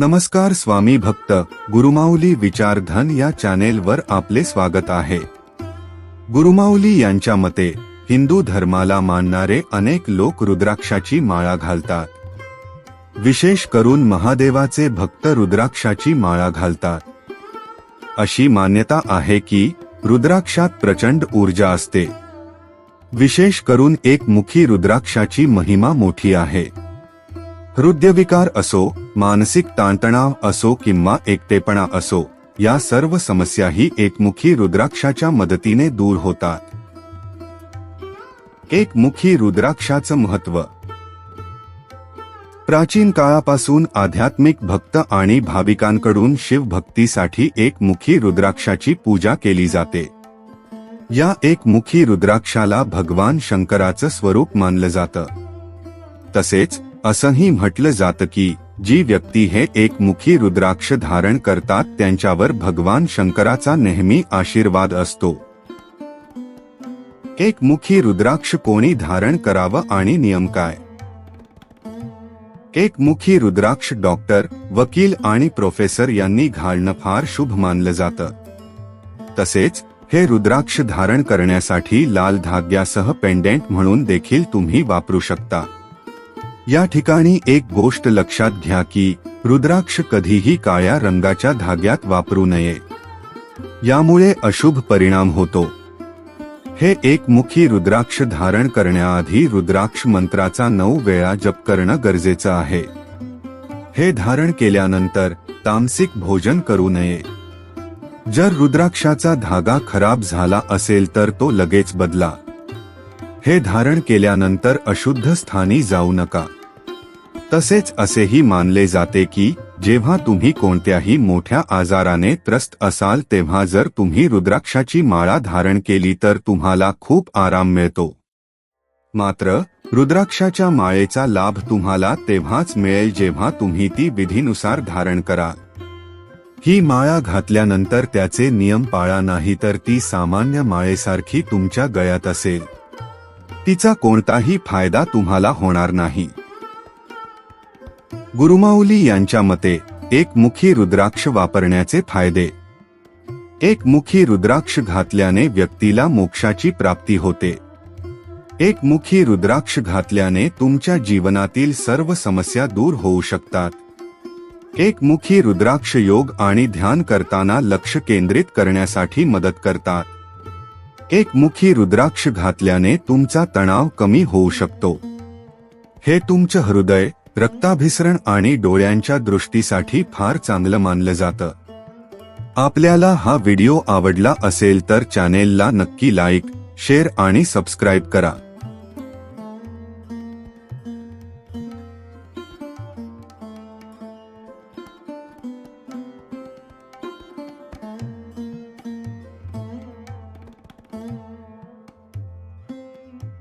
नमस्कार स्वामी भक्त गुरुमाऊली विचारधन या चॅनेलवर आपले स्वागत आहे. गुरुमाऊली यांच्या मते हिंदू धर्माला मानणारे अनेक लोक रुद्राक्षाची माळा घालतात. विशेष करून महादेवाचे भक्त रुद्राक्षाची माळा घालतात. अशी मान्यता आहे की रुद्राक्षात प्रचंड ऊर्जा असते. विशेष करून एक मुखी रुद्राक्षाची महिमा मोठी आहे. हृदयविकार असो मानसिक ताणतणाव असो किंवा एकटेपणा असो या सर्व समस्याही एकमुखी रुद्राक्षाच्या मदतीने दूर होतात. एकमुखी रुद्राक्षाचं महत्त्व प्राचीन काळापासून आध्यात्मिक भक्त आणि भाविकांकडून शिवभक्तीसाठी एकमुखी रुद्राक्षाची पूजा केली जाते. या एकमुखी रुद्राक्षाला भगवान शंकराचं स्वरूप मानलं जातं. तसेच असंही म्हटलं जातं की जी व्यक्ती हे एकमुखी रुद्राक्ष धारण करतात त्यांच्यावर भगवान शंकराचा नेहमी आशीर्वाद असतो. एकमुखी रुद्राक्ष कोणी धारण करावं आणि नियम काय? एकमुखी रुद्राक्ष डॉक्टर वकील आणि प्रोफेसर यांनी घालणं फार शुभ मानलं जातं. तसेच हे रुद्राक्ष धारण करण्यासाठी लाल धाग्यासह पेंडेंट म्हणून देखील तुम्ही वापरू शकता. या ठिकाणी एक गोष्ट लक्षात घ्या की रुद्राक्ष कधीही काळ्या रंगाच्या धाग्यात वापरू नये. यामुळे अशुभ परिणाम होतो. हे एकमुखी रुद्राक्ष धारण करण्याआधी रुद्राक्ष मंत्राचा नऊ वेळा जप करणं गरजेचं आहे. हे धारण केल्यानंतर तामसिक भोजन करू नये. जर रुद्राक्षाचा धागा खराब झाला असेल तर तो लगेच बदला. हे धारण केल्यानंतर अशुद्ध स्थानी जाऊ नका. तसेच असेही मानले जाते की जेव्हा तुम्ही कोणत्याही मोठ्या आजाराने त्रस्त असाल तेव्हा जर तुम्ही रुद्राक्षाची माळा धारण केली तर तुम्हाला खूप आराम मिळतो. मात्र रुद्राक्षाच्या माळेचा लाभ तुम्हाला तेव्हाच मिळेल जेव्हा तुम्ही ती विधीनुसार धारण करा. ही माळा घातल्यानंतर त्याचे नियम पाळा नाही तर ती सामान्य माळेसारखी तुमच्या गळ्यात असेल. तिचा कोणताही फायदा तुम्हाला होणार नाही. गुरुमाऊली यांच्या मते एकमुखी रुद्राक्ष वापरण्याचे फायदे. एकमुखी रुद्राक्ष घातल्याने व्यक्तीला मोक्षाची प्राप्ती होते. एकमुखी रुद्राक्ष घातल्याने तुमच्या जीवनातील सर्व समस्या दूर होऊ शकतात. एकमुखी रुद्राक्ष योग आणि ध्यान करताना लक्ष केंद्रित करण्यासाठी मदत करतात. एकमुखी रुद्राक्ष घातल्याने तुमचा तणाव कमी होऊ शकतो. हे तुमचं हृदय रक्ताभिसरण आणि डोळ्यांच्या दृष्टीसाठी फार चांगलं मानलं जातं. आपल्याला हा व्हिडिओ आवडला असेल तर चॅनेलला नक्की लाईक शेअर आणि सबस्क्राईब करा.